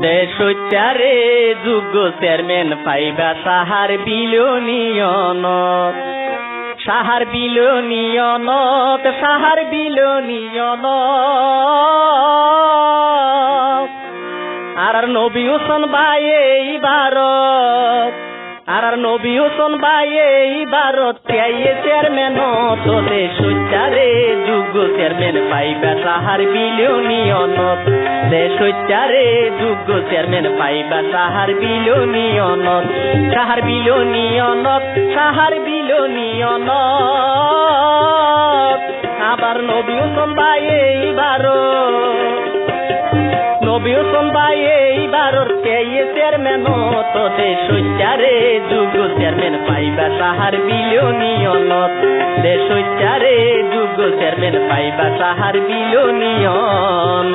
দেশোচ্চারে যোগ্য চেয়ারম্যান পাইবা সাহার বিলোনিয়ন। সাহার বিলোনিয়নত, সাহার বিলনিয়ন। আর নবী হোসেন ভাই এই ভারত। আর আর নবী হোসেন ভাই, এই ভারত চাইয়ে চেয়ারম্যান তো দেশোচ্চারে যোগ্য চেয়ারম্যান পাইবা সাহার বিলোনিয়নত দেশোচ্চারে যোগ্য চেয়ারম্যান পাইবা সাহার সাহার বিলোনিয়নত সাহার বিলোনিয়নত আবার নবী হোসেন ভাই নবী এইবার ওর চেয়ে চেয়ারম্যান তো দেশারে যুগ চেয়ারম্যান পাইবা সাহার বিলিয়নিয়নত দেশারে যুগ চেয়ারম্যান পাইবা সাহার বিলিয়নিয়ন।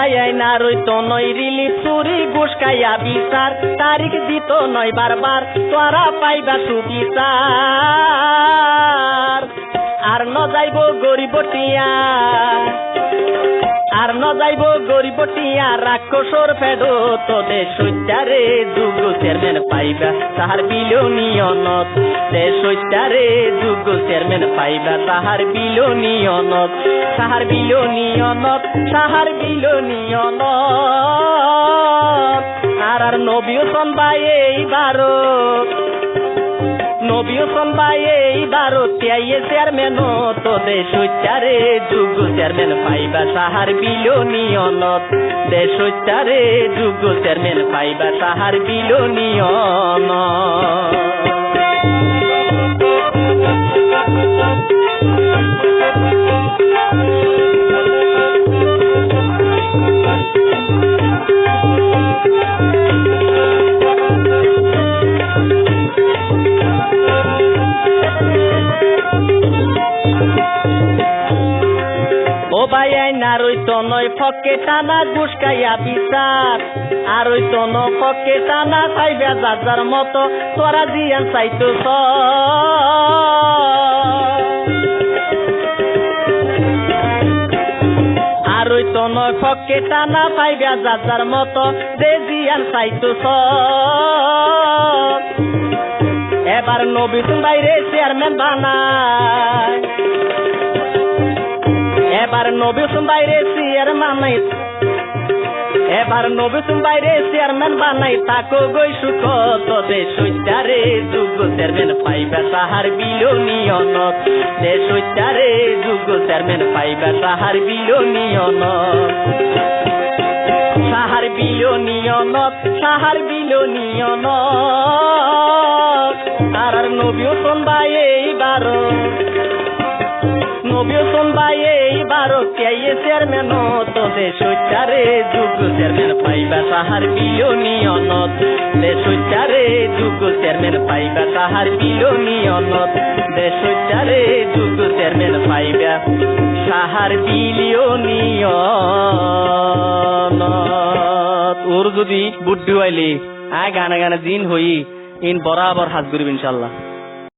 ভাই না রইত নই রিলি চুরি গুসকাইয়া বিচার। তারিখ দিত নয় বারবার তোরা পাইবা সুবিচার। আর ন যাইব গরিবটিয়া আর ন যাইব গরিবটিয়া রাক্ষসর ফেডো তোদের সজ্জারে যুগ চেয়ারম্যান পাইবা, তাহার বিলোনিয়নত। দে সজ্জারে যুগ চেয়ারম্যান পাইবা, তাহার বিলোনিয়নত। তাহার বিলোনিয়নত তাহার বিলোনিয়নত। আর আর নবী হোসেন ভাই এইবারও নবী হোসেন এই এইবারও আইয়ে চেয়ারম্যান তো দেশ চারে যুগ চেয়ারম্যান পাইবা সাহার বিলোনিয়নত দেশ চারে যুগ চেয়ারম্যান পাইবা সাহার বিলোনিয়ন ফকে টানা গুসকাইয়া বিচার। আর ওই তো ন ফকে টানা চাইবে যার মতো, তোরা জিয়ান চাইতো আর ওই তো নয় ফকে টানা পাইবে যার মতো, দে জিয়ান চাইতো এবার নবী বাইরে চেয়ারম্যান বানায়। এবার নবী বাইরে চেয়ারম্যান নাই। এবার নবী বাইরে চেয়ারম্যান বানাই, তাকো গই সুখ তোদের সজ্জারে যুগ চেয়ারম্যান পাইবা সাহার বিলোনিয়নত দে সজ্জারে যুগ চেয়ারম্যান পাইবা সাহার বিলোনিয়নত সাহার বিলোনিয়নত সাহার বিলোনিয়নত আর আর নবী হোসেন ভাই এইবারও। ভাই কেয়ে চেয়ারম্যান যুগ চেয়ারম্যান পাইবা বিলোনিয়নত দেশারে যুগ চেয়ারম্যান পাইবা বিলোনিয়নত দেশারে যুগ চেয়ারম্যান পাইবা বিলিয়নিয়নত ওর যদি বুদ্ধি হইলি, আয় গানে গানে দিন হই, ইন বরাবর হাত করিব ইনশাল্লাহ।